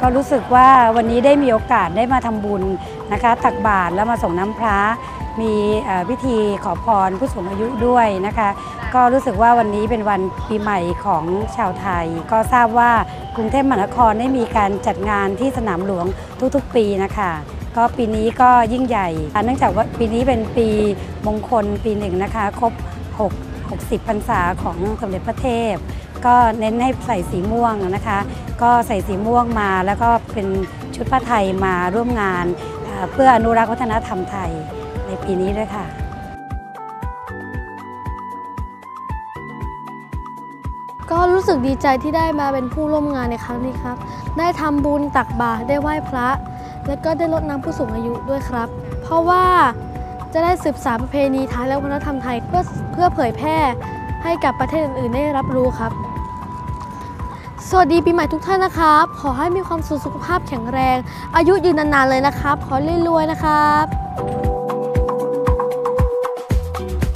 ก็รู้สึกว่าวันนี้ได้มีโอกาสได้มาทำบุญนะคะ ตักบาตรแล้วมาส่งน้ำพระมีพิธีขอพรผู้สูงอายุด้วยนะคะ ก็รู้สึกว่าวันนี้เป็นวันปีใหม่ของชาวไทย ก็ทราบว่ากรุงเทพมหานครได้มีการจัดงานที่สนามหลวงทุกๆปีนะคะก็ปีนี้ก็ยิ่งใหญ่เนื่องจากว่าปีนี้เป็นปีมงคลปีหนึ่งนะคะ ครบ 6 60พรรษาของสมเด็จพระเทพ ก็เน้นให้ใส่สีม่วงนะคะ ก็ใส่สีม่วงมาแล้วก็เป็นชุดผ้าไทยมาร่วมงาน เพื่ออนุรักษ์วัฒนธรรมไทยในปีนี้ด้วยค่ะก็รู้สึกดีใจที่ได้มาเป็นผู้ร่วมงานในครั้งนี้ครับ ได้ทำบุญตักบาตรได้ไหว้พระ แล้วก็ได้รดน้ำผู้สูงอายุด้วยครับ เพราะว่าจะได้สืบสานประเพณีไทยและวัฒนธรรมไทยเพื่อเพื่อเผยแพร่ ให้กับประเทศอื่นๆ ได้รับรู้ครับ สวัสดีปีใหม่ทุกท่านนะครับ ขอให้มีความสุขสุขภาพแข็งแรง อายุยืนนานๆเลยนะครับ ขอรวยๆนะครับ